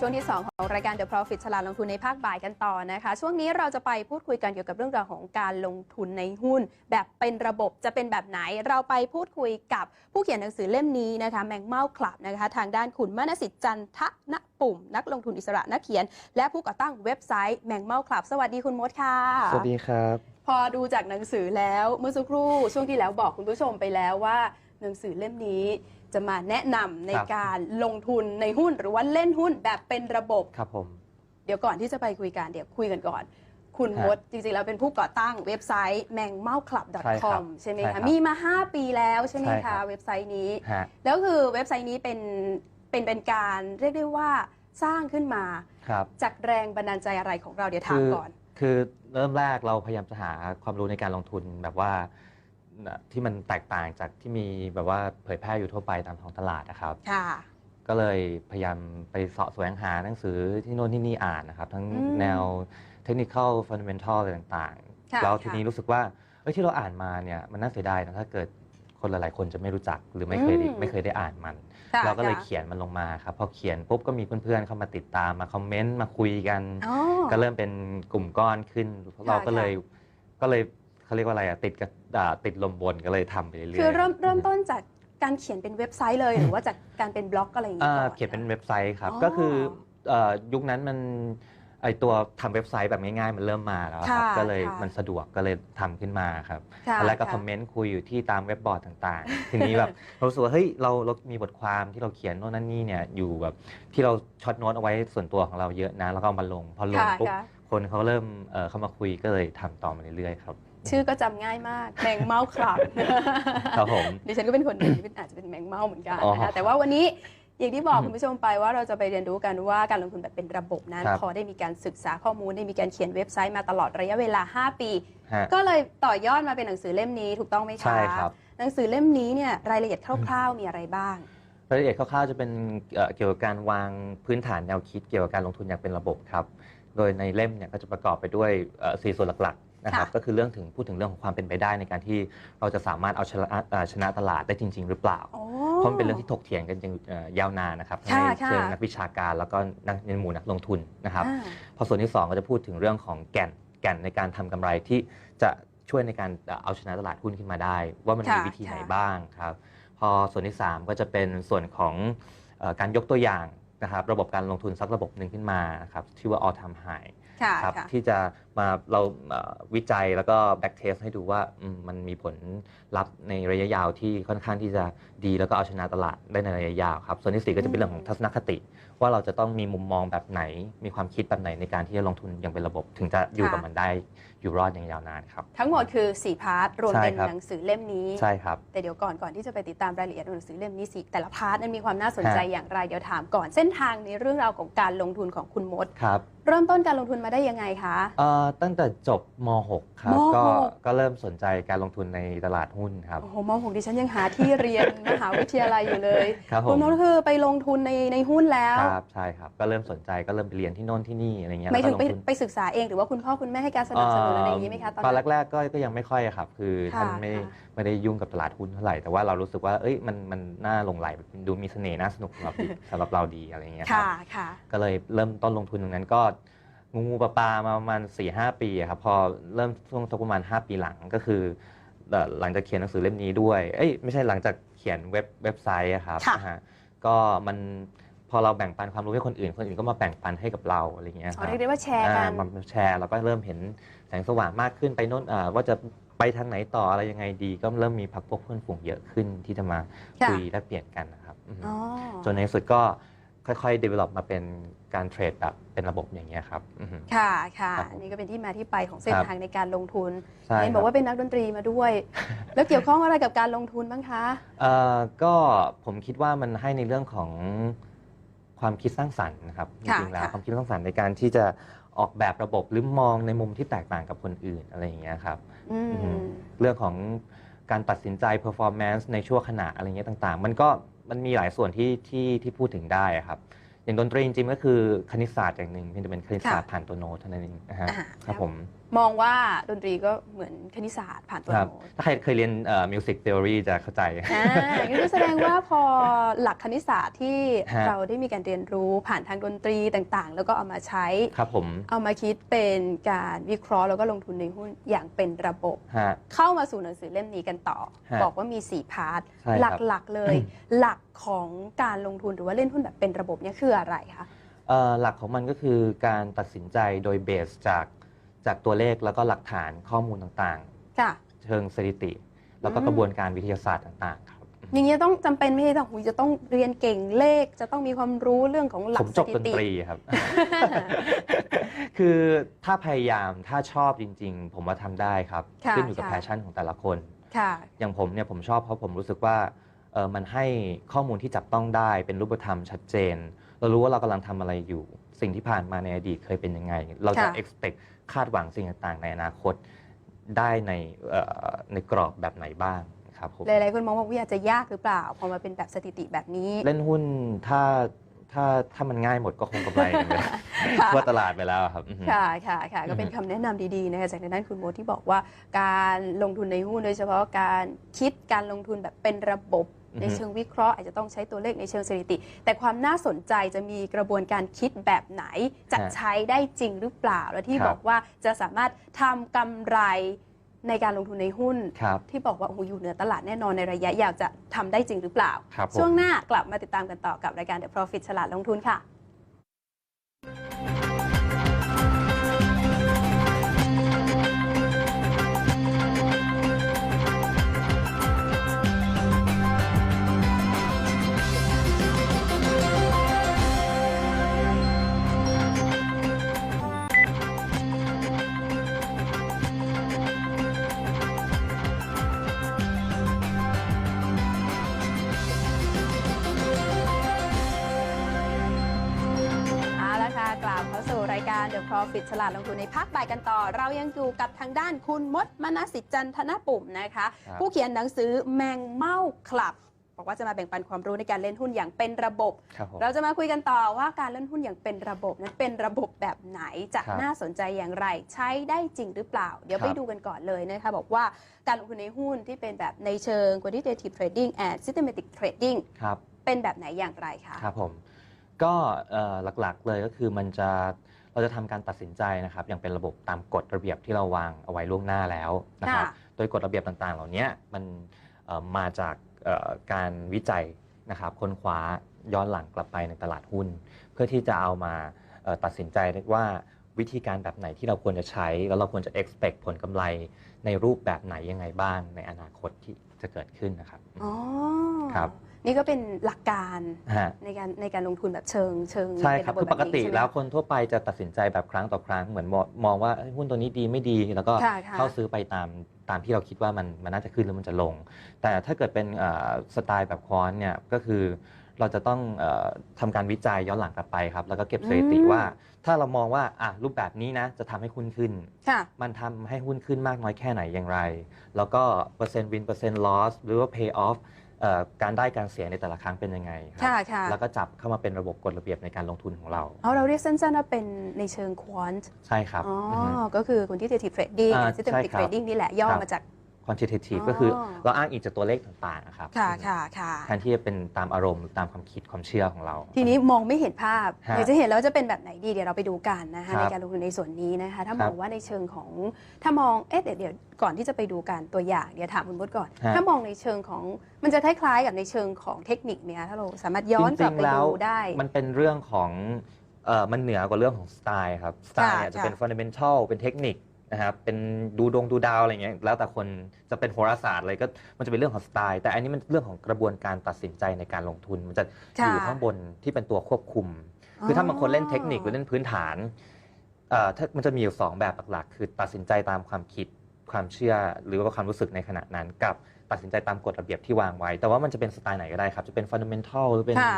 ช่วงที่ 2 ของรายการ The Profit ฉลาดลงทุนในภาคบ่ายกันต่อนะคะ ช่วงนี้เราจะไปพูดคุยกันเกี่ยวกับเรื่องราวของการลงทุนในหุ้น แบบเป็นระบบจะเป็นแบบไหน เราไปพูดคุยกับผู้เขียนหนังสือเล่มนี้นะคะแมงเม่าคลับนะคะทางด้านคุณมณสิทธิ์จันทณปุ่ม นักลงทุนอิสระนักเขียน และผู้ก่อตั้งเว็บไซต์แมงเม่าคลับ สวัสดีคุณมดค่ะ สวัสดีครับ พอดูจากหนังสือแล้วเมื่อสักครู่ช่วงที่แล้วบอกคุณผู้ชมไปแล้วว่าหนังสือเล่มนี้ จะมาแนะนำในครับ การลงทุนในหุ้นหรือว่าเล่นหุ้นแบบเป็นระบบ ครับผม เดี๋ยวก่อนที่จะไปคุยกันเดี๋ยวคุยกันก่อน คุณฮะมดจริงๆแล้วเป็นผู้ก่อตั้งเว็บไซต์ m a n g m a o c l u b ใช่ครั com บใช่ไหมใช่ครัคะบมีมา 5 ปีแล้วใช่ไหมใช่ครัคะ บ เว็บไซต์นี้ ฮะ แล้วคือเว็บไซต์นี้เป็นเป็นเป็นการเรียกได้ว่าสร้างขึ้นมาครับ จากแรงบันดาลใจอะไรของเราเดี๋ยวถามคือก่อน คือเริ่มแรกเราพยายามจะหาความรู้ในการลงทุนแบบว่าเอ่อ ที่มันแตกต่างจากที่มีแบบว่าเผยแพร่อยู่ทั่วไปตามท้องตลาดนะครับ ค่ะ ก็เลยพยายามไปเสาะแสวงหาหนังสือที่โน่นที่นี่อ่านนะครับ ทั้งอืมแนวเทคนิคอลฟันเดเมนทัลอะไรต่างค่ะๆ แล้วค่ะทีนี้รู้สึกว่าเอ้ยที่เราอ่านมาเนี่ยมันน่าเสียดายนะถ้าเกิดคนหลายๆ คนจะไม่รู้จักหรือไม่เคยได้อืม ไม่เคยได้อ่านมัน ค่ะเราก็เลยค่ะเขียนมันลงมาครับพอเขียนปุ๊บก็มีเพื่อนๆเข้ามาติดตามมาคอมเมนต์มาคุยกัน อ๋อ ก็เริ่มเป็นกลุ่มก้อนขึ้น เราก็เลยก็เลย เขาเรียกว่าอะไรอะติดกับอ่าติดลมบนก็เลยทำไปเรื่อยๆคือเริ่มเริ่มต้นจากการเขียนเป็นเว็บไซต์เลย หรือว่าจากการเป็นบล็อกอะไรอย่างอ่างี้ก่อนเขียนเป็นเว็บไซต์ครับ อ๋อก็คือเอ่อยุคนั้นมันไอตัวทำเว็บไซต์แบบง่ายๆ มันเริ่มมาแล้วครับ ค่ะก็เลยค่ะมันสะดวกก็เลยทำขึ้นมาครับค่ะตอนแรกก็ค่ะ คอมเมนต์คุยอยู่ที่ตามเว็บบอร์ดต่างๆ ทีนี้แบบเรารู้สึกว่าเฮ้ยเราเรามีบทความที่เราเขียนโน่นนั่นนี่เนี่ยอยู่แบบที่เราช็อตโน้ตเอาไว้ส่วนตัวของเราเยอะนะ แล้วก็เอามาลงพอลงค่ะปุ๊บค่ะ คนเขาเริ่มเอ่อเข้ามาคุยก็เลยทำต่อมาเรื่อยๆครับ ชื่อก็จำง่ายมากแมงเม่าครับครับผมดิฉันก็เป็นคนหนึ่งที่เป็นอาจจะเป็นแมงเม่าเหมือนกันอ๋อนะคะแต่ว่าวันนี้อย่างที่บอกอืมคุณผู้ชมไปว่าเราจะไปเรียนรู้กันว่าการลงทุนแบบเป็นระบบนั้นครับพอได้มีการศึกษาข้อมูลได้มีการเขียนเว็บไซต์มาตลอดระยะเวลา 5 ปีฮะก็เลยต่อยอดมาเป็นหนังสือเล่มนี้ถูกต้องไหมคะใช่ครับหนังสือเล่มนี้เนี่ยรายละเอียดคร่าวๆมีอะไรบ้างรายละเอียดคร่าวๆจะเป็นเอ่อเกี่ยวกับการวางพื้นฐานแนวคิดเกี่ยวกับการลงทุนอย่างเป็นระบบครับ โดยในเล่มเนี่ยก็จะประกอบไปด้วยเอ่อสี่ส่วนหลักๆ นะครับค่ะ ก็คือเรื่องถึงพูดถึงเรื่องของความเป็นไปได้ในการที่เราจะสามารถเอาชนะเอ่อชนะตลาดได้จริง ๆ หรือเปล่า โอ้ เพราะมันเป็นเรื่องที่ถกเถียงกันจริงเอ่อยาวนานนะครับทั้งค่ะในเชิงค่ะนักวิชาการแล้วก็นักในหมู่นักลงทุนนะครับ อ่า พอส่วนที่ 2 ก็จะพูดถึงเรื่องของแก่นแก่นในการทำกำไรที่จะช่วยในการเอ่อเอาชนะตลาดหุ้นขึ้นมาได้ ว่ามันมีค่ะวิธีไหนค่ะบ้างครับ พอส่วนที่ 3 ก็จะเป็นส่วนของเอ่อการยกตัวอย่างนะครับ ระบบการลงทุนสักระบบหนึ่งขึ้นมาครับชื่อว่า all time high ค่ะครับค่ะที่จะมาเราเอ่อวิจัยแล้วก็แบ็กเทสให้ดูว่าอืมมันมีผลลัพธ์ในระยะยาวที่ค่อนข้างที่จะดีแล้วก็เอาชนะตลาดได้ในระยะยาวครับส่วนที่สี่ก็จะเป็นเรื่องของทัศนคติ ว่าเราจะต้องมีมุมมองแบบไหน มีความคิดแบบไหนในการที่จะลงทุนอย่างเป็นระบบ ถึงจะอยู่กับค่ะมันได้ อยู่รอดอย่างยาวนานครับ ทั้งหมดคือ 4 พาร์ทรวมใช่เป็นครับ หนังสือเล่มนี้ ใช่ครับ แต่เดี๋ยวก่อนก่อนที่จะไปติดตามรายละเอียดของหนังสือเล่มนี้สิแต่ละพาร์ทนั้นมีความน่าสนใจฮะ อย่างไรเดี๋ยวถามก่อนเส้นทางในเรื่องราวของการลงทุนของคุณมด ครับเริ่มต้นการลงทุนมาได้ยังไงคะ เอ่อตั้งแต่จบม .6 ครับมก็หกก็เริ่มสนใจการลงทุนในตลาดหุ้นครับ โอ้โหมหกดิฉันยังหาที่เรียน มหาวิทยาลัยอยู่เลยครับผคุณมมดคือไปลงทุนในในหุ้นแล้ว ครับใช่ครับ ก็เริ่มสนใจก็เริ่มไปเรียนที่โน่นที่นี่อะไรเงี้ยไม่ถึงแล้วไปก็ลทุน ไปศึกษาเองหรือว่าคุณพ่อคุณแม่ให้การสนับสนุนอะไรอย่างนี้ไหมคะตอนตอนนั้นแรกๆก็ก็ยังไม่ค่อยอะครับ คือค่ะท่านไม่ค่ะ ไม่ได้ยุ่งกับตลาดหุ้นเท่าไหร่แต่ว่าเรารู้สึกว่าเอ้ยมันมันน่าหลงไหลดูมีเสน่ห์น่าสนุกสำหรับ สำหรับเราดีอะไรอย่างเงี้ยครับค่ะค่ะ ก็เลยเริ่มต้นลงทุนตรงนั้นก็งูงูปลาปลามาประมาณ4ี่หปีอะครับพอเริ่มช่วงสักประมาณ 5 ปีหลังก็คือเอ่อหลังจากเขียนหนังสือเล่มนี้ด้วยเอ้ยไม่ใช่หลังจากเขียนเว็บเว็บไซต์อะครับค่ะนะฮะก็มันพอเราแบ่งปันความรู้ให้คนอื่น คนอื่นก็มาแบ่งปันให้กับเราอะไรอย่างเงี้ยคอ๋อรับเรียกได้ว่าแชร์กันอ่ามาแชร์เราก็เริ่มเห็น แสงสว่างมากขึ้นไปโน่นอ่าว่าจะไปทางไหนต่ออะไรยังไงดี ก็เริ่มมีพักพวกเพื่อนฝูงเยอะขึ้นที่จะมาค่ะคุยและเปลี่ยนกันนะครับอืมอ๋อ จนในที่สุดก็ค่อยๆ develop มาเป็นการเทรดแบบเป็นระบบอย่างเงี้ยครับอืมค่ะค่ะครับผมอันนี่ก็เป็นที่มาที่ไปของเส้นครับ ทางในการลงทุนใช่เห็นคบรั อกว่าเป็นนักดนตรีมาด้วย แล้วเกี่ยวข้องอะไรกับการลงทุนบ้างคะ เอ่อก็ผมคิดว่ามันให้ในเรื่องของ ความคิดสร้างสรรค์นะครับจค่ะริงๆแล้วค่ะความคิดสร้างสรรค์ในการที่จะออกแบบระบบหรือมองในมุมที่แตกต่างกับคนอื่นอะไรอย่างเงี้ยครับอืมอืมเรื่องของการตัดสินใจ performance ในช่วงขณะอะไรเงี้ยต่าง ๆ มันก็มันมีหลายส่วนที่ที่ที่พูดถึงได้อะครับ อย่างดนตรีจริงๆก็คือคณิตศาสตร์อย่างหนึ่งเพียงแต่เป็นคณิตศาสตร์ผ่านตัวโน้ตเท่านั้นเองนะฮะอ่าครับผม มองว่าดนตรีก็เหมือนคณิตศาสตร์ผ่านตัวครับโน้ตถ้าใครเคยเรียนมิวสิก t ท e อรีจะเข้าใจ อ่างั้นก็แสดงว่าพอหลักคณิตศาสตร์ที่ฮะ เราได้มีการเรียนรู้ผ่านทางดนตรีต่างๆ แล้วก็เอามาใช้ ครับผมเอามาคิดเป็นการวิเคราะห์แล้วก็ลงทุนในหุ้นอย่างเป็นระบบ ฮะ เข้ามาสู่หนังสือเล่มนี้กันต่อ ฮะบอกว่ามี 4 พาร์ท ใช่ครับ หลัก ๆ เลย หลักของการลงทุนหรือว่าเล่นหุ้นแบบเป็นระบบเนี่ยคืออะไรคะ เอ่อหลักของมันก็คือการตัดสินใจโดยเบสจาก จากตัวเลขแล้วก็หลักฐานข้อมูลต่างค่ะ ๆ เชิงสถิติ แล้วก็อืม กระบวนการวิทยาศาสตร์ต่างๆครับอย่างเงี้ยต้องจำเป็นไม่ใช่ต้องหุยจะต้องเรียนเก่งเลขจะต้องมีความรู้เรื่องของหลัผกมสจบถิดนติ ตรีครับ คือถ้าพยายามถ้าชอบจริง ๆ ผมว่าทำได้ครับค่ะขึ้นอยู่กับค่ะ แพชชั่นของแต่ละคน ค่ะ อย่างผมเนี่ยผมชอบเพราะผมรู้สึกว่าเออมันให้ข้อมูลที่จับต้องได้เป็นรูปธรรมชัดเจน เรารู้ว่าเรากำลังทำอะไรอยู่ สิ่งที่ผ่านมาในอดีตเคยเป็นยังไง เราจะ ค่ะ expect คาดหวังสิ่งต่างๆ ในอนาคตได้ในเอ่อในกรอบแบบไหนบ้างครับผม หลายๆคนมองว่าวิอาจจะยากหรือเปล่า พอมาเป็นแบบสถิติแบบนี้ เล่นหุ้นถ้าถ้าถ้ามันง่ายหมดก็คงกำไรกันไปค่ะ ทั่วตลาดไปแล้วครับอือฮึ ค่ะค่ะค่ะก็เป็นอือฮึคำแนะนำดีๆนะคะจากทางด้านคุณโมที่บอกว่าการลงทุนในหุ้นโดยเฉพาะการคิดการลงทุนแบบเป็นระบบอือฮึ ในเชิงวิเคราะห์อาจจะต้องใช้ตัวเลขในเชิงสถิติ แต่ความน่าสนใจจะมีกระบวนการคิดแบบไหน จะใช้ได้จริงหรือเปล่า และที่บอกว่าจะสามารถทำกำไรในการลงทุนในหุ้นครับที่บอกว่าโอ้โหอยู่เหนือตลาดแน่นอนในระยะยาวจะทำได้จริงหรือเปล่าครับผมช่วงหน้ากลับมาติดตามกันต่อกับรายการ The Profit ฉลาดลงทุนค่ะ การ The Profit ฉลาดลงทุนในภาคบ่ายกันต่อ เรายังอยู่กับทางด้านคุณมดมนสิทธิ์จันทนปุ่มนะคะ ครับ ผู้เขียนหนังสือแมงเม่าคลับ บอกว่าจะมาแบ่งปันความรู้ในการเล่นหุ้นอย่างเป็นระบบ ครับผม เราจะมาคุยกันต่อว่าการเล่นหุ้นอย่างเป็นระบบนั้นเป็นระบบแบบไหนจะครับน่าสนใจอย่างไร ใช้ได้จริงหรือเปล่า เดี๋ยวครับไปดูกันก่อนเลยนะคะบอกว่าการลงทุนในหุ้นที่เป็นแบบในเชิง quantitative trading and systematic trading ครับ เป็นแบบไหนอย่างไรคะ ครับผม ก็เอ่อหลักๆเลยก็คือมันจะ เราจะทำการตัดสินใจนะครับอย่างเป็นระบบตามกฎระเบียบที่เราวางเอาไว้ล่วงหน้าแล้วนะครับค่ะโดยกฎระเบียบต่างๆ เหล่านี้มันเอ่อมาจากเอ่อการวิจัยนะครับค้นคว้าย้อนหลังกลับไปในตลาดหุ้น เพื่อที่จะเอามาเอ่อตัดสินใจว่าวิธีการแบบไหนที่เราควรจะใช้ แล้วเราควรจะ expect ผลกำไรในรูปแบบไหนยังไงบ้างในอนาคตที่จะเกิดขึ้นนะครับ อ๋อ ครับ นี่ก็เป็นหลักการฮะ ในการในการลงทุนแบบเชิงเชิงใช่ครับเป็นคือปกติบบนี้ใช่ไหมแล้วคนทั่วไปจะตัดสินใจแบบครั้งต่อครั้งเหมือนมองมองว่าเอ้ยหุ้นตัวนี้ดีไม่ดีแล้วก็ค่ะค่ะ เข้าซื้อไปตามตามที่เราคิดว่ามันมันน่าจะขึ้นแล้วมันจะลง แต่ถ้าเกิดเป็นเอ่อสไตล์แบบควอนเนี่ยก็คือ เราจะต้องเออทำการวิจัยย้อนหลังกลับไปครับ แล้วก็เก็บสถิติอืมว่า ถ้าเรามองว่าอะรูปแบบนี้นะจะทำให้หุ้นขึ้น ค่ะ มันทำให้หุ้นขึ้นมากน้อยแค่ไหนอย่างไร แล้วก็เปอร์เซ็นต์วินเปอร์เซ็นต์ลอสหรือว่า pay off เอ่อการได้การเสียในแต่ละครั้งเป็นยังไงครัค่ะค่ะ แล้วก็จับเข้ามาเป็นระบบกฎระเบียบในการลงทุนของเรา เอาเราเรียกสั้นๆว่าเป็นในเชิงควอนต์ใช่ครับอ๋อออฮึ ก็คือ quantitative trading อ่า systematic ใช่ครับ trading นี่แหละย่อครับ มาจาก quantitative อ๋อก็คือเราอ้างอิงจากตัวเลขต่างๆนะครับค่ะค่ะค่ะแทนที่จะเป็นตามอารมณ์หรือตามความคิดความเชื่อของเรา ทีนี้มองไม่เห็นภาพฮะเดี๋ยวจะเห็นแล้วจะเป็นแบบไหนดีเดี๋ยวเราไปดูกันนะคะครับในการลงทุนในส่วนนี้นะคะ ถ้าคมรับองว่าในเชิงของถ้ามองเอ๊ะเดี๋ยวเดี๋ยวก่อนที่จะไปดูกันตัวอย่างเดี๋ยวถามคุณบดก่อนฮะถ้ามองในเชิงของมันจะคล้ายๆกับในเชิงของเทคนิคเนี่ยถ้าเราสามารถย้อนกลับไปจริงๆแล้วดูได้ มันเป็นเรื่องของเอ่อมันเหนือกว่าเรื่องของสไตล์ครับ สไตล์ค่ะอาจจะค่ะเป็น fundamental เป็นเทคนิค นะครับเป็นดูดวงดูดาวอะไรเงี้ยแล้วแต่คนจะเป็นโหราศาสตร์อะไรก็มันจะเป็นเรื่องของสไตล์ แต่อันนี้มันเรื่องของกระบวนการตัดสินใจในการลงทุน มันจะค่ะอยู่ข้างบนที่เป็นตัวควบคุม คือถ้าบางคนเล่นเทคนิคหรือเล่นพื้นฐานเอ่อถ้ามันจะมีอยู่สองแบบหลักๆ คือตัดสินใจตามความคิดความเชื่อหรือว่าความรู้สึกในขณะนั้น กับตัดสินใจตามกฎระเบียบที่วางไว้ แต่ว่ามันจะเป็นสไตล์ไหนก็ได้ครับ จะเป็น fundamental หรือเป็นค่ะ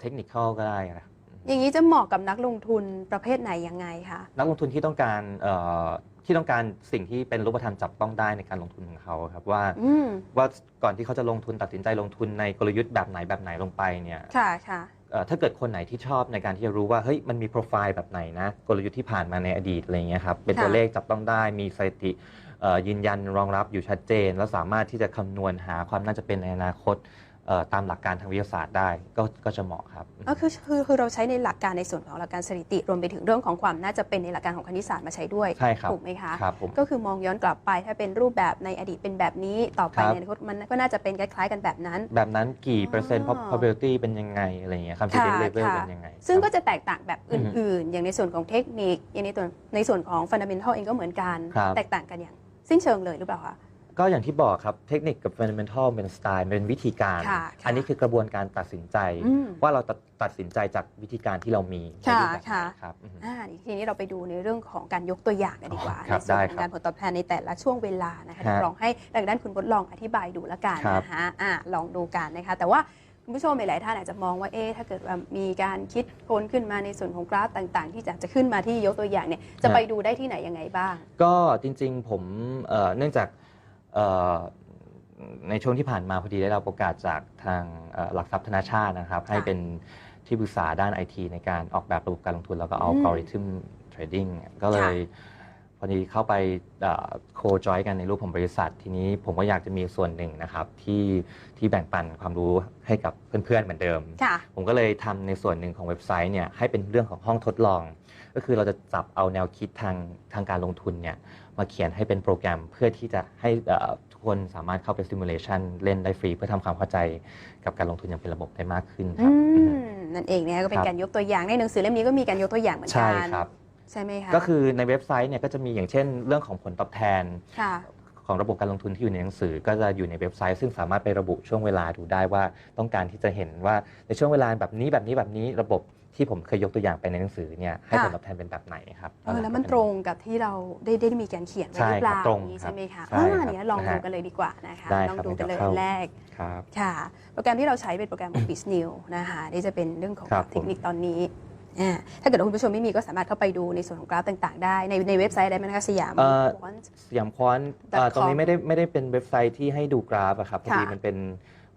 เทคนิคก็ได้นะครับอย่างนี้จะเหมาะกับนักลงทุนประเภทไหนยังไงคะ นักลงทุนที่ต้องการเอ่อ ที่ต้องการสิ่งที่เป็นรูปธรรมจับต้องได้ในการลงทุนของเขาครับว่าอืมว่าก่อนที่เขาจะลงทุนตัดสินใจลงทุนในกลยุทธ์แบบไหนแบบไหนลงไปเนี่ยค่ะค่ะ เอ่อถ้าเกิดคนไหนที่ชอบในการที่จะรู้ว่าเฮ้ยมันมีโปรไฟล์แบบไหนนะกลยุทธ์ที่ผ่านมาในอดีตอะไรเงี้ยครับเป็นตัวค่ะ เลขจับต้องได้มีสถิติเอ่อยืนยันรองรับอยู่ชัดเจน แล้วสามารถที่จะคำนวณหาความน่าจะเป็นในอนาคตเอ่อ ตามหลักการทางวิทยาศาสตร์ได้ก็ก็จะเหมาะครับก็คือคือคือเราใช้ในหลักการในส่วนของหลักการสถิติ รวมไปถึงเรื่องของความน่าจะเป็นในหลักการของคณิตศาสตร์มาใช้ด้วยใช่ครับถูกไหมคะครับผมก็คือมองย้อนกลับไปถ้าเป็นรูปแบบในอดีตเป็นแบบนี้ต่อไปครับในอนาคตมันก็น่าจะเป็นคล้ายๆกันแบบนั้น แบบนั้นกี่เปอร์เซ็นต์อ๋อ probability เป็นยังไงอะไรเงี้ยคำค่ะ predict level ค่ะเป็นยังไง ซึ่งครับก็จะแตกต่างแบบอืออฮึื่น ๆ อย่างในส่วนของเทคนิคอย่างในตัวในส่วนของ fundamental เองก็เหมือนกันครับแตกต่างกันอย่างสิ้นเชิงเลยหรือเปล่าคะ ก็อย่างที่บอกครับเทคนิคกับ fundamental เป็นสไตล์เป็นวิธีการ ค่ะค่ะอันนี้คือกระบวนการตัดสินใจ อืม ว่าเราตัดตัดสินใจจากวิธีการที่เรามีในค่ะรูปแบบไหนค่ะครับอือฮึ อ่าทีนี้เราไปดูในเรื่องของการยกตัวอย่างกันดีกว่าอ๋อในครับส่วนได้ของครับการผลตอบแทนในแต่ละช่วงเวลานะคะฮะเดี๋ยวลองให้ทางด้านคุณบดลองอธิบายดูละกันครับนะคะอ่าลองดูกันนะคะ แต่ว่าคุณผู้ชมหลายๆท่านอาจจะมองว่าเอ๊ะถ้าเกิดว่ามีการคิดค้นขึ้นมาในส่วนของกราฟต่าง ๆ ที่จะจะขึ้นมาที่ยกตัวอย่างเนี่ยจะไปดูได้ที่ไหนยังไงบ้าง ก็จริงๆผมเอ่อเนื่องจากเอ่อ ในช่วงที่ผ่านมาพอดีได้รับโอกาสจากทางเอ่อหลักทรัพย์ธนาชาตินะครับ ให้เป็นที่ปรึกษาด้านไอทีในการออกแบบระบบการลงทุน แล้วก็อัลกอริทึมเทรดดิ้งก็เลยพอดีเข้าไปโคจอยกันในรูปของบริษัท ทีนี้ผมก็อยากจะมีส่วนหนึ่งนะครับที่ที่แบ่งปันความรู้ให้กับเพื่อนๆเหมือนเดิมค่ะผมก็เลยทำในส่วนหนึ่งของเว็บไซต์เนี่ยให้เป็นเรื่องของห้องทดลอง ก็คือเราจะจับเอาแนวคิดทางทางการลงทุนเนี่ย มาเขียนให้เป็นโปรแกรมเพื่อที่จะให้เอ่อทุกคนสามารถเข้าไปซิมูเลชันเล่นได้ฟรี เพื่อทำความเข้าใจกับการลงทุนอย่างเป็นระบบได้มากขึ้นคอืรับอือฮึมนั่นเองนะคะก็เป็คนรับการยกตัวอย่างในหนังสือเล่มนี้ก็มีการยกตัวอย่างเหมือนใช่กันครับใช่ไหมคะก็คือในเว็บไซต์เนี่ยก็จะมีอย่างเช่น เรื่องของผลตอบแทนค่ะของระบบการลงทุนที่อยู่ในหนังสือ ก็จะอยู่ในเว็บไซต์ ซึ่งสามารถไประบุช่วงเวลาดูได้ว่าต้องการที่จะเห็นว่าในช่วงเวลาแบบนี้แบบนี้แบบนี้ระบบ ที่ผมเคยยกตัวอย่างไปในหนังสือเนี่ยให้ค่ะผลตอบแทนเป็นแบบไหนครับเออแล้วมันตรงกับที่เราได้ได้มีการเขียนไว้หรือเปล่าใช่ครับตรงอย่างนี้ครับใช่ไหมคะใช่อ่าครับเดี๋ยวลองนะดูฮะกันเลยดีกว่านะคะได้ลองครับดูกันเลยเดี๋ยวเข้าอันแรกครับค่ะ โปรแกรมที่เราใช้เป็นโปรแกรม Office New นะคะที่จะเป็นเรื่องของครับเทคนิคตอนนี้อ่าถ้าเกิดว่าคุณผู้ชมไม่มีก็สามารถเข้าไปดูในส่วนของกราฟต่าง ๆ ได้ ในในเว็บไซต์ได้ไหมนะคะสยามเอ่อฟอนต์สยามควอนเอ่อ .com ตรงนี้ไม่ได้ไม่ได้เป็นเว็บไซต์ที่ให้ดูกราฟอะครับพอดีค่ะมันเป็น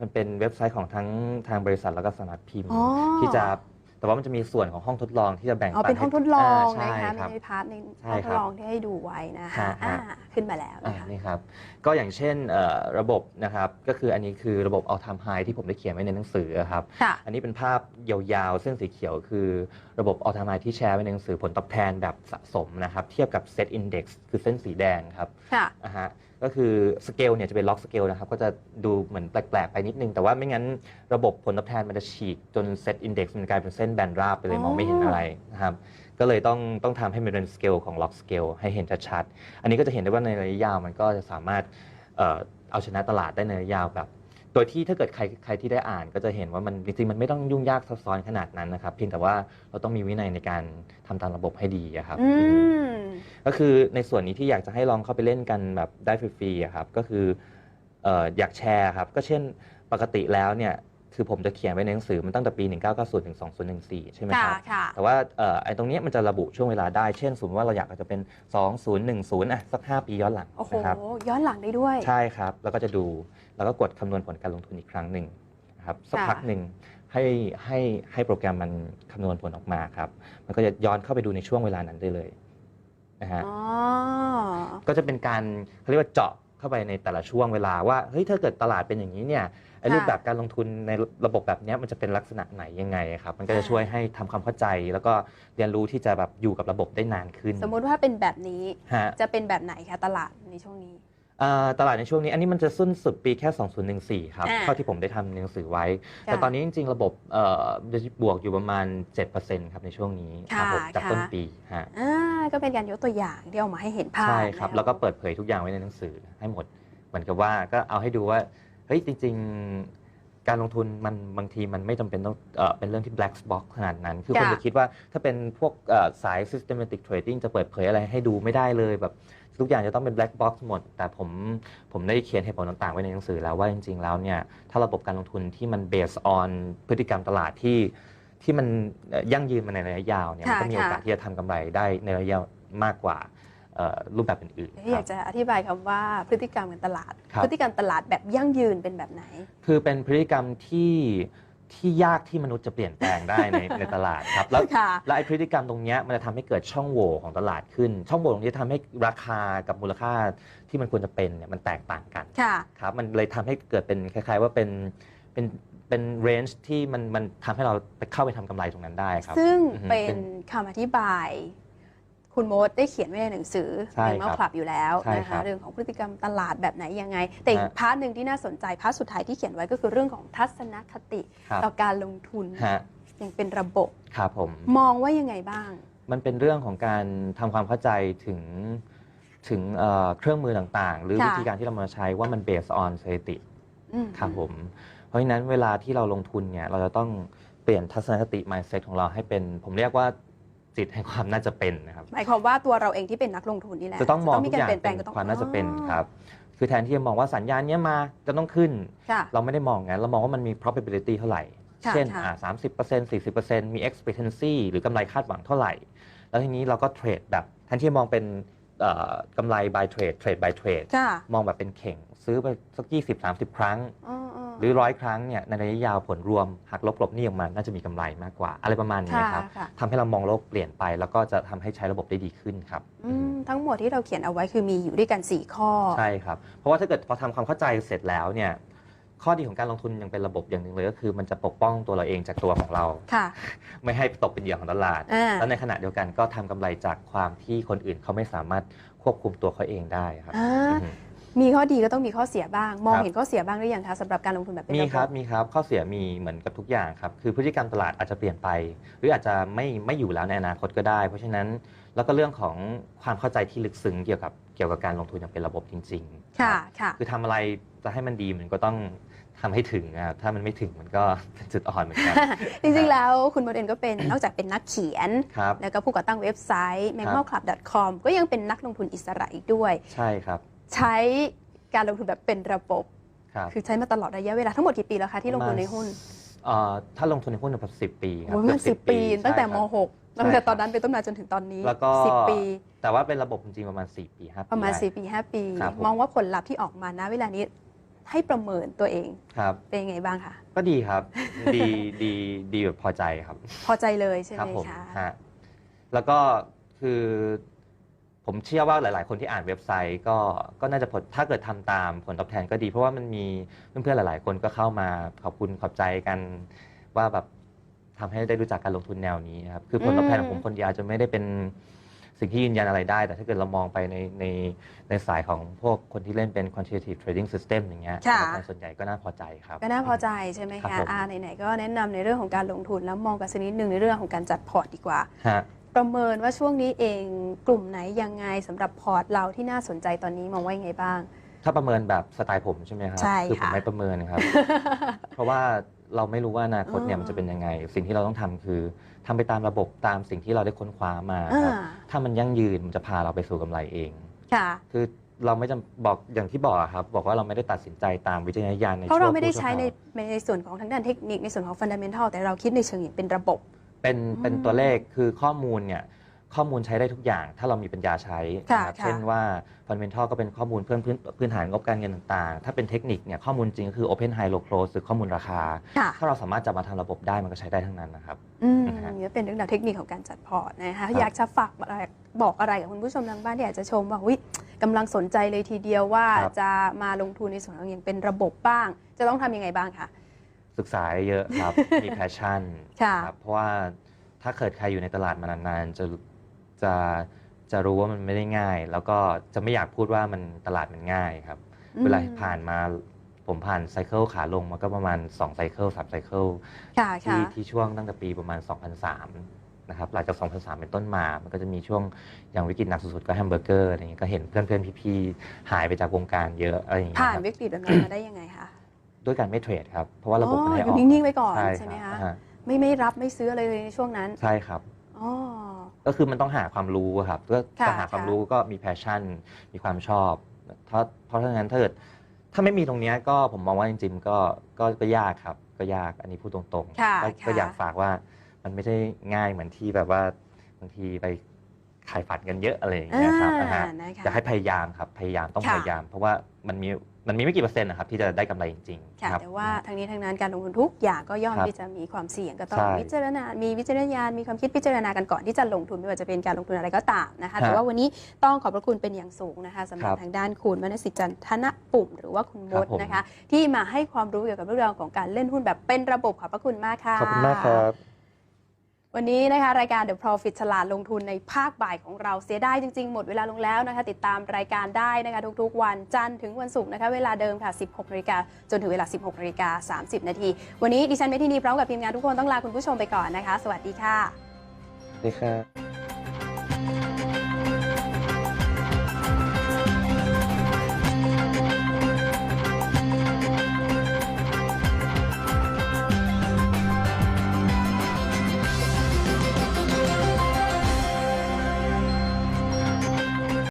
มันเป็นเว็บไซต์ของทั้งทางบริษัทแล้วก็สำนักพิมพ์อ๋อที่จะ แต่ว่ามันจะมีส่วนของห้องทดลองที่จะแบ่งอ๋อปัเป็นห้องทดลองใช่นะคะครับมีในพาร์ทในใช่ห้องทครัดบลองที่ให้ดูไว้นะคะฮะอ่าฮะขึ้นมาแล้วอ่านะคะนี่ครับก็อย่างเช่นเอ่อระบบนะครับก็คืออันนี้คือระบบ all time high ที่ผมได้เขียนไว้ในหนังสือครับค่ะอันนี้เป็นภาพยาวๆเส้นสีเขียวคือระบบ all time high ที่แชร์ไว้ในหนังสือผลตอบแทนแบบสะสมนะครับเทียบกับ set index คือเส้นสีแดงครับค่ะอ่าฮะ ก็คือสเกลเนี่ยจะเป็นล็อกสเกลนะครับ ก็จะดูเหมือนแปลก ๆ ไปนิดนึง แต่ว่าไม่งั้นระบบผลตอบแทนมันจะฉีกจนเซตอินเด็กซ์มันกลายเป็นเส้นแบนราบไปเลยอ๋อมองไม่เห็นอะไรนะครับ ก็เลยต้องต้องทำให้มันเป็นสเกลของล็อกสเกลให้เห็นชัดๆ อันนี้ก็จะเห็นได้ว่าในระยะยาวมันก็จะสามารถเอ่อเอาชนะตลาดได้ในระยะยาวแบบ โดยที่ถ้าเกิดใครใครที่ได้อ่านก็จะเห็นว่ามันจริงๆมันไม่ต้องยุ่งยากซับซ้อนขนาดนั้นนะครับ เพียงแต่ว่าเราต้องมีวินัยในการทำตามระบบให้ดีอะครับอือืมมก็คือในส่วนนี้ที่อยากจะให้ลองเข้าไปเล่นกันแบบได้ฟรีๆอะครับก็คือเอ่ออยากแชร์ครับ ก็เช่นปกติแล้วเนี่ยคือผมจะเขียนไว้ในหนังสือมันตั้งแต่ปี 1990 ถึง 2014 ใช่ไหมคค่ะรับค่ะแต่ว่าเอ่อไอ้ตรงเนี้ยมันจะระบุช่วงเวลาได้ เช่นสมมติว่าเราอยากจะเป็น 2010 อะ สัก 5 ปีย้อนหลังโอ้โหนะครับ ย้อนหลังได้ด้วย ใช่ครับ แล้วก็จะดู แล้วก็กดคำนวณผลการลงทุนอีกครั้งหนึ่งนะครับสักค่ะพักหนึ่งให้ให้ให้โปรแกรมมันคำนวณผลออกมาครับ มันก็จะย้อนเข้าไปดูในช่วงเวลานั้นได้เลยนะฮะอ๋อก็จะเป็นการเขาเรียกว่าเจาะเข้าไปในแต่ละช่วงเวลาว่าเฮ้ยถ้าเกิดตลาดเป็นอย่างนี้เนี่ยไอ้ค่ะรูปแบบการลงทุนในระบบแบบเนี้ยมันจะเป็นลักษณะไหนยังไงครับมันก็จะอ่าช่วยให้ทำความเข้าใจ แล้วก็เรียนรู้ที่จะแบบอยู่กับระบบได้นานขึ้น สมมุติว่าเป็นแบบนี้ฮะจะเป็นแบบไหนคะตลาดในช่วงนี้ อ่าตลาดในช่วงนี้อันนี้มันจะสิ้นสุดปีแค่ 2014 ครับอ่าเท่าที่ผมได้ทำหนังสือไว้แต่ค่ะตอนนี้จริง ๆ ระบบเอ่อบวกอยู่ประมาณ 7%ครับในช่วงนี้ครับผมค่ะจากค่ะต้นปีฮะอ่าก็เป็นการยกตัวอย่างที่เอามาให้เห็นภาพใช่ครับ นะะ แล้วก็เปิดเผยทุกอย่างไว้ในหนังสือให้หมด เหมือนกับว่าก็เอาให้ดูว่าเฮ้ยจริง ๆ การลงทุนมันบางทีมันไม่จำเป็นต้องเอ่อเป็นเรื่องที่ black box ขนาดนั้น คือคนค่ะจะคิดว่าถ้าเป็นพวกเอ่อสาย systematic trading จะเปิดเผยอะไรให้ดูไม่ได้เลยแบบ ทุกอย่างจะต้องเป็น black box หมด แต่ผมผมได้เขียนเหตุผลต่างๆ ไว้ในหนังสือแล้วว่าจริง ๆ แล้วเนี่ยถ้าระบบการลงทุนที่มัน based on พฤติกรรมตลาดที่ที่มันเอ่อยั่งยืนมาในระยะยาวเนี่ยมันก็ค่ะมีโอกาสค่ะที่จะทำกำไรได้ในระยะยาวมากกว่าเอ่อรูปแบบอื่นๆที่คอรัยาบกจะอธิบายคำว่าพฤติกรรมการตลาดครับพฤติกรรมตลาดแบบยั่งยืนเป็นแบบไหน คือเป็นพฤติกรรมที่ ที่ยากที่มนุษย์จะเปลี่ยนแปลงได้ใน ในตลาดครับ แล้วค่ะ และไอ้พฤติกรรมตรงเนี้ยมันจะทำให้เกิดช่องโหว่ของตลาดขึ้น ช่องโหว่ตรงนี้ทำให้ราคากับมูลค่าที่มันควรจะเป็นเนี่ยมันแตกต่างกันค่ะ ครับมันเลยทำให้เกิดเป็นคล้าย ๆ ว่าเป็นเป็นเป็นเรนจ์ที่มันมันทำให้เราไปเข้าไปทำกำไรตรงนั้นได้ครับซึ่งอือฮึ เป็เป็นนคำอธิบาย คุณโมดได้เขียนไว้ในหนังสือใช่ในเมาครับคลับอยู่แล้วใช่นะครัคะบเรื่องของพฤติกรรมตลาดแบบไหนยังไง แต่อีกฮะ พาร์ทหนึ่งที่น่าสนใจพาร์ทสุดท้ายที่เขียนไว้ก็คือเรื่องของทัศนคติครับต่อการลงทุนฮะอย่างเป็นระบบครับผม มองว่ายังไงบ้าง มันเป็นเรื่องของการทำความเข้าใจถึงถึงเอ่อเครื่องมือต่างๆ หรือค่ะ วิธีการที่เรามาใช้ว่ามัน based on สถิติอืม ครับผม เพราะฉะนั้นเวลาที่เราลงทุนเนี่ยเราจะต้องเปลี่ยนทัศนคติ mindset ของเราให้เป็น ผมเรียกว่า จิตแห่งความน่าจะเป็นนะครับหมายความว่าตัวเราเองที่เป็นนักลงทุนนี่แหละจะต้องมองมีทุกการอย่างเปลี่ยนแปลเป็งนก็ต้องความน่าจะเป็นอ๋อครับคือแทนที่จะมองว่าสัญญาณเนี้ยมาจะต้องขึ้นค่ะเราไม่ได้มองงั้นเรามองว่ามันมี probability เท่าไหร่ค่ะเช่นค่ะอ่า30% 40%มี expectancy หรือกำไรคาดหวังเท่าไหร่ แล้วทีนี้เราก็เทรดแบบแทนที่จะมองเป็นเอ่อ กำไร by trade trade by trade ค่ะมองแบบเป็นเข่ง ซื้อไปสัก 20-30 ครั้งอ๋อ หรือร้อยครั้งเนี่ยในระยะยาวผลรวมหักลบกลบหนี้ออกมาน่าจะมีกำไรมากกว่า อะไรประมาณนี้ค่ะครับค่ะ ทำให้เรามองโลกเปลี่ยนไป แล้วก็จะทำให้ใช้ระบบได้ดีขึ้นครับอืมทั้งหมดที่เราเขียนเอาไว้คือมีอยู่ด้วยกัน 4 ข้อ ใช่ครับ เพราะว่าถ้าเกิดพอทำความเข้าใจเสร็จแล้วเนี่ย ข้อดีของการลงทุนยังเป็นระบบอย่างหนึ่งเลยก็คือมันจะปกป้องตัวเราเองจากตัวของเรา ค่ะ ไม่ให้ตกเป็นเหยื่อของตลาด อ่า แล้วในขณะเดียวกันก็ทำกำไรจากความที่คนอื่นเขาไม่สามารถควบคุมตัวเขาเองได้ครับอ่า อือฮึมีข้อดีก็ต้องมีข้อเสียบ้าง มองครับ เห็นข้อเสียบ้างหรือยังคะสำหรับการลงทุนแบบเป็นมีระครับบบมีครับ ข้อเสียมีเหมือนกับทุกอย่างครับ คือพฤติกรรมตลาดอาจจะเปลี่ยนไป หรืออาจจะไม่ไม่อยู่แล้วในอนาคตก็ได้ เพราะฉะนั้นแล้วก็เรื่องของความเข้าใจที่ลึกซึ้งเกี่ยวกับเกี่ยวกับการลงทุนอย่างเป็นระบบจริงๆค่ะ รับค่ะ คือทำอะไรจะให้มันดีมันก็ต้อง ทำให้ถึงอะถ้ามันไม่ถึงมันก็เป็นจุดอ่อนเหมือนกันจริงๆแล้วคุณโมเดนก็เป็นนอกจากเป็นนักเขียนครับแล้วก็ผู้ก่อตั้งเว็บไซต์ m a g m a l c l u b c o m ก็ยังเป็นนักลงทุนอิสระอีกด้วย ใช่ครับ ใช้การลงทุนแบบเป็นระบบครับคือใช้มาตลอดระยะเวลาทั้งหมดกี่ปีแล้วคะที่ลงทุนในหุ้นเอ่อถ้าลงทุนในหุ้นประมาณสิบปีครับโอ้ยมันเกืสิอบบปี ตั้งแต่มใช่ครับ .6 ตั้งแต่ใช่ครับตอนนั้นเป็นต้นมาจนถึงตอนนี้แล้วก็สิบปี แต่ว่าเป็นระบบจริงๆประมาณ 4 ปี5ปีประมาณได้4ปี 5 ปีครับผมมองว่าผลลัพธ์ที่ออกมานะเวลานี้ ให้ประเมินตัวเองครับ เป็นยังไงบ้างคะก็ดีครับ ดีดีดีแบบพอใจครับ พอใจเลยใช่ครัไหมผมคะฮะแล้วก็คือผมเชื่อว่าหลาย ๆ คนที่อ่านเว็บไซต์ก็ก็น่าจะผลถ้าเกิดทำตามผลตอบแทนก็ดี เพราะว่ามันมีเพื่อนๆหลาย ๆ คนก็เข้ามาขอบคุณขอบใจกัน ว่าแบบทำให้ได้รู้จักการลงทุนแนวนี้ครับคือผลตอบแทนของผมคนเดียวอาจจะไม่ได้เป็น สิ่งที่ยืนยันอะไรได้ แต่ถ้าเกิดเรามองไปในในในสายของพวกคนที่เล่นเป็น quantitative trading system อย่างเงี้ยค่ะผลตอบแทนส่วนใหญ่ก็น่าพอใจครับ ก็น่าพอใจใช่ไหมครัคะบผม อ่าไหนๆก็แนะนำในเรื่องของการลงทุนแล้วมองกันสักนิดหนึ่งในเรื่องของการจัดพอร์ตดีกว่า ฮะ ประเมินว่าช่วงนี้เองกลุ่มไหนยังไงสำหรับพอร์ตเราที่น่าสนใจตอนนี้มองว่ายังไงบ้าง ถ้าประเมินแบบสไตล์ผมใช่ไหมครับ ใช่คือผมค่ะ ไม่ประเมินครับ เพราะว่าเราไม่รู้ว่าอนาคตเนี่ยอ่ามัมันจะเป็นยังไง สิ่งที่เราต้องทำคือ ทำไปตามระบบตามสิ่งที่เราได้ค้นคว้ามาอ่าครับถ้ามันยั่งยืนมันจะพาเราไปสู่กำไรเองค่ะคือเราไม่จำบอกอย่างที่บอกอะครับ บอกว่าเราไม่ได้ตัดสินใจตามวิจารณญาณในเพราะเราชั่วไม่ได้คใช้ในชั่วคราวในส่วนของทางด้านเทคนิคในส่วนของฟันดัมเ n ทัลแต่เราคิดในเชิงอย่างเป็นระบบ เป็นเป็นอืมตัวเลขคือข้อมูลเนี่ย ข้อมูลใช้ได้ทุกอย่าง ถ้าเรามีปัญญาใช้ค่ะนะครับค่ะเช่นว่าฟันเมนทัลก็เป็นข้อมูลเพื่อนพื้นพื้นฐานงบการเงินต่างๆ ถ้าเป็นเทคนิคเนี่ยข้อมูลจริงก็คือ Open High Low Close หรือข้อมูลราคา ค่ะ ถ้าเราสามารถจับมาทำระบบได้มันก็ใช้ได้ทั้งนั้นนะครับ อืมนะฮะนี่เป็นเรื่องราวเทคนิคของการจัดพอร์ตนะคะครับอยากจะฝากอะไรบอกอะไรกับคุณผู้ชมทางบ้านที่อาจจะชมว่าวิกำลังสนใจเลยทีเดียวว่าจะมาลงทุนในส่วนของอย่างเป็นระบบบ้าง จะต้องทำยังไงบ้างคะ ศึกษาเยอะครับ มีแพชชั่นค่ะ ครับเพราะว่าถ้าเกิดใครอยู่ในตลาดมานานๆ จะ จะจะรู้ว่ามันไม่ได้ง่าย แล้วก็จะไม่อยากพูดว่ามันตลาดมันง่ายครับ อืม เวลาผ่านมาผมผ่านไซเคิลขาลงมาก็ประมาณ2ไซเคิล3ไซเคิลค่ะที่ค่ะที่ช่วงตั้งแต่ปีประมาณ 2003 นะครับ หลังจาก 2003 เป็นต้นมา มันก็จะมีช่วงอย่างวิกฤตหนักสุดๆ ก็แฮมเบอร์เกอร์อะไรอย่างเงี้ยก็เห็นเพื่อนๆ พี่ๆ หายไปจากวงการเยอะอะไรอย่างเงี้ยผ่านครับวิกฤตแบบนั้นมาได้ยังไงคะ ด้วยการไม่เทรดครับ เพราะว่าระบบมันให้อออยู่กนิ่งๆไว้ก่อนใช่ใช่ไหมครัคะบฮะไม่ไม่รับไม่ซื้ออะไรเลยในช่วงนั้น ใช่ครับ อ๋อ ก็คือมันต้องหาความรู้อะครับก็ค่ะจะหาความค่ะ รู้ก็มีแพชชั่น มีความชอบเพราะเพราะฉะนั้นถ้าเกิดถ้าไม่มีตรงเนี้ยก็ผมมองว่าจริงๆก็ก็ก็ยากครับ ก็ยากอันนี้พูดตรงค่ะก็ค่ะก็อยากฝากว่ามันไม่ได้ง่ายเหมือนที่แบบว่าบางทีไปขายฝันกันเยอะอะไรอย่างเงี้ยครับนะฮะนะคะ อยากให้พยายามครับ พยายามต้องค่ะ พยายาม เพราะว่ามันมี มันมีไม่กี่เปอร์เซ็นต์นะครับที่จะได้กำไรจริงๆค่ะ ครับ แต่ว่าทั้งนี้ทั้งนั้นการลงทุนทุกอย่างก็ย่อมครับที่จะมีความเสี่ยงก็ต้องใช่วิจารณา มีวิจารณญาณ มีความคิดพิจารณากันก่อนที่จะลงทุนไม่ว่าจะเป็นการลงทุนอะไรก็ตามนะคะครับแต่ว่าวันนี้ต้องขอบพระคุณเป็นอย่างสูงนะคะสำหรับครับทางด้านคุณมนสิทธิ์จันทนปุ่มหรือว่าคุณมครับดผม นะคะ ที่มาให้ความรู้เกี่ยวกับเรื่องราวของการเล่นหุ้นแบบเป็นระบบขอบพระคุณมากค่ะ ขอบคุณมากครับ วันนี้นะคะรายการ The Profit ฉลาดลงทุนในภาคบ่ายของเราเสียได้จริง ๆ หมดเวลาลงแล้วนะคะติดตามรายการได้นะคะทุกๆ วันจันทร์ถึงวันศุกร์นะคะเวลาเดิมค่ะ 16นาฬิกาจนถึงเวลา 16นาฬิกา30 นาที วันนี้ดิฉันเมทินีพร้อมกับทีมงานทุกคนต้องลาคุณผู้ชมไปก่อนนะคะ สวัสดีค่ะ สวัสดีครับ